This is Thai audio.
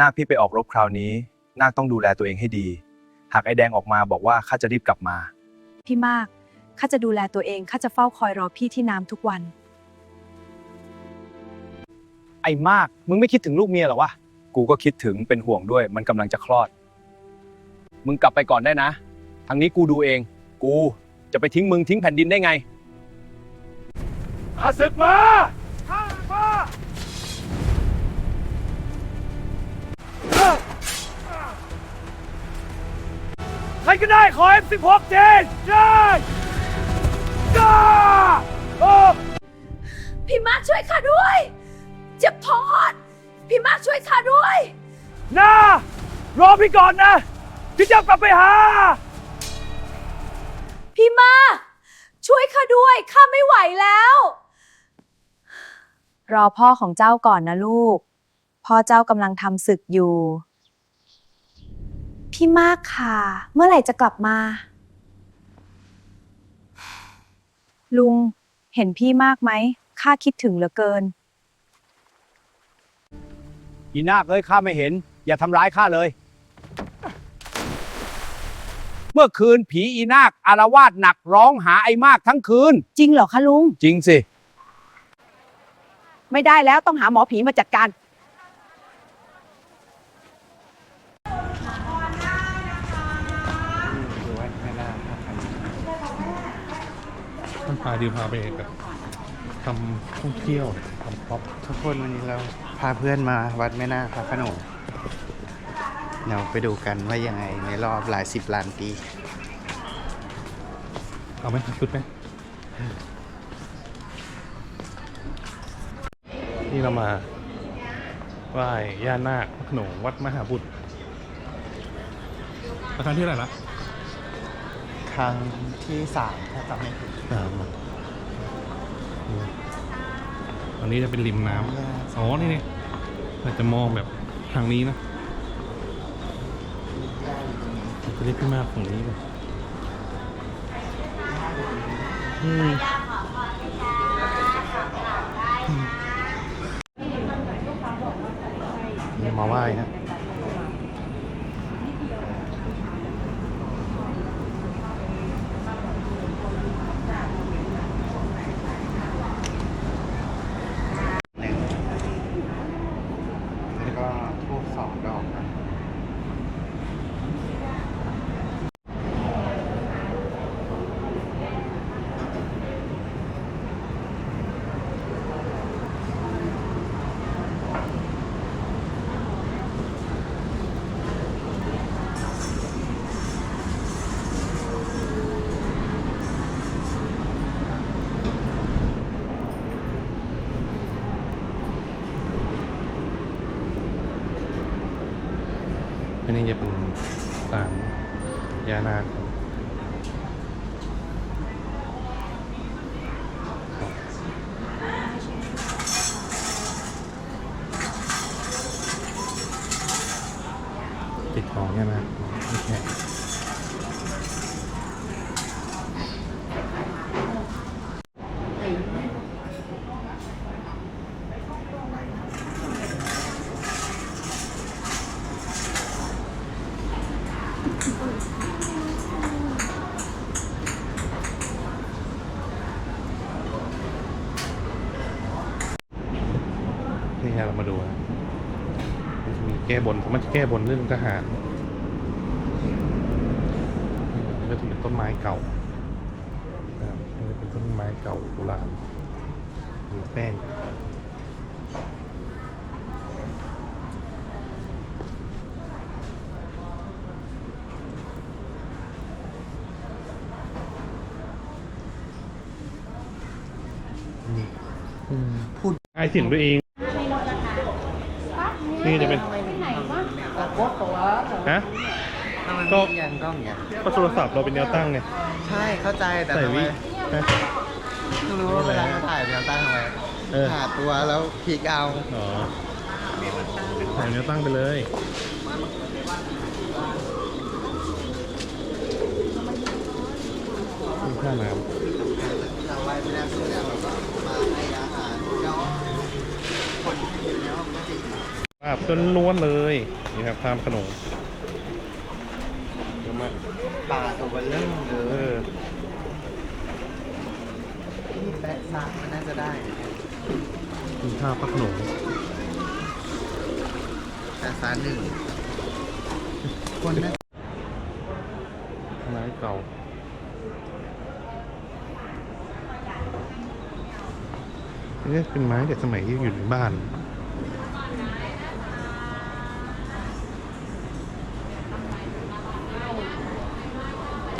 นาคพี่ไปออกรบคราวนี้ นาคต้องดูแลตัวเองให้ดี หากไอแดงออกมาบอกว่าข้าจะรีบกลับมา พี่มากข้าจะดูแลตัวเองข้าจะเฝ้าคอยรอพี่ที่น้ำทุกวัน ไอ้มาก มึงไม่คิดถึงลูกเมียเหรอวะ กูก็คิดถึงเป็นห่วงด้วย มันกำลังจะคลอด มึงกลับไปก่อนได้นะ ทางนี้กูดูเอง กูจะไปทิ้งมึงทิ้งแผ่นดินได้ไง ข้าศึกมา ใครก็ได้ขอ F16 เจนเจนจ้าโอ้พี่มากช่วยข้าด้วย เจ็บท้องพี่มากช่วยข้าด้วยนารอพี่ก่อนนะพี่จะกลับไปหา พี่มากช่วยข้าด้วยข้าไม่ไหวแล้ว รอพ่อของเจ้าก่อนนะลูก พ่อเจ้ากำลังทำศึกอยู่ พี่มากค่ะ เมื่อไหร่จะกลับมา ลุงเห็นพี่มากไหมข้าคิดถึงเหลือเกิน อีนาคเอ้ยข้าไม่เห็น อย่าทำร้ายข้าเลย เมื่อคืนผีอีนาคอารวาสหนักร้องหาไอ้มากทั้งคืน จริงเหรอคะลุง จริงสิ ไม่ได้แล้วต้องหาหมอผีมาจัดการ ท่าน พาดิวพาไปแบบทำท่องเที่ยวทำป๊อปทุกคนวันนี้เราพาเพื่อนมาวัดแม่นาคพระโขนงเดี๋ยวไปดูกันว่ายังไงในรอบหลายสิบล้านปีเอาไหมชุดไหมนี่เรามาไหว้ย่านาคพระโขนงวัดมหาบุตรประธานที่อะไหรละ ครั้งที่สามถ้าจำไม่ผิดสามอะอืมอันนี้จะเป็นริมน้ำอ๋อนี่นี่เราจะมองแบบทางนี้นะจะเรียกพี่มากฝั่งนี้เลยอืมเดี๋ยวมาไหว้นะ หนึ่งแล้วก็ทูบสองดอกนะ อั นนี้จะเป็นศาลยานาคติดของใช่ไหมโอเค เรามาดูนะมันจะมีแก้บนมันจะแก้บนเรื่องทหารนี่ก็จะเป็นต้นไม้เก่านะครับนี่ก็เป็นต้นไม้เก่าโบราณมีแป้งนี่พูดไอเสียงตัวเอง นี่จะเป็นฮะก็ก็ยังกล้องอย่างก็โทรศัพท์เราเป็นแนวตั้งไงใช่เข้าใจแต่ใส่ทำไมวิฮะ ไม่รู้ว่าเวลาจะถ่ายแนวตั้งทำไมเออหาตัวแล้วพลิกเอาอ๋อใส่แนวตั้งไปเลยนี่ค่าน้เาก็มาให้อาหารเนาะคนที่เห็นแล้วมันก็ติดำว่าอับจนล้วนเลยนี่ครับทำขนมเยอะมากปลาตัวเบลเริ่มเลเอยอที่แปะซากมันน่าจะได้กินข้าวพักขนมแต่ซาหนึ่งคนน่าไม้เก่าอันนี่เป็นไม้แต่สมัยที่อยู่ในบ้าน